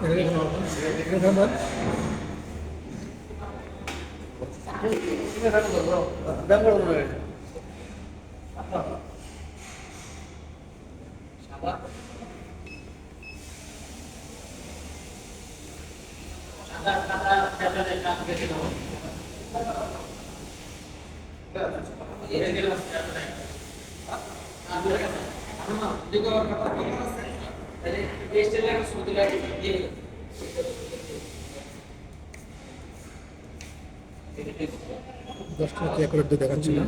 이렇게 한번 생각하는 걸로 그다음 걸 오늘 잡아 잡아 잡아 잡아 잡아 잡아 잡아 잡아 వేస్టెళ్ళాక సూదులాగా దీని দশটা কি এক দেখাচ্ছি না